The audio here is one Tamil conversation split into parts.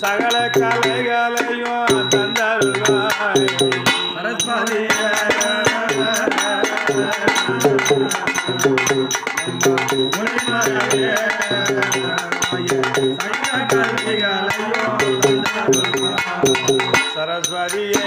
சகல கலைகளையும் தந்தருள்வாய். சரஸ்வதியே சரஸ்வதியே.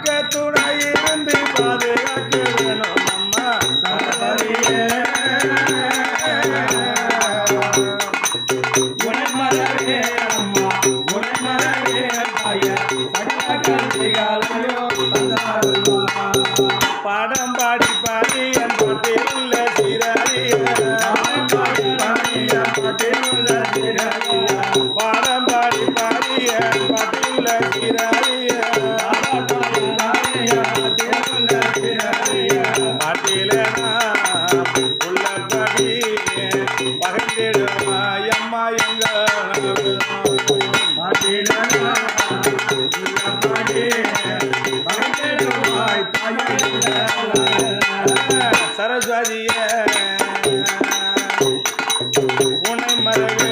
பக்கத்துணை இருந்து பாதுகாக்க வேணும் அம்மா சரஸ்வதியே. பாடம் பாடி பாடி என் பாட்டில் சீராடிய பாடம் பாடி சரஸ்வதிய உனை மரவே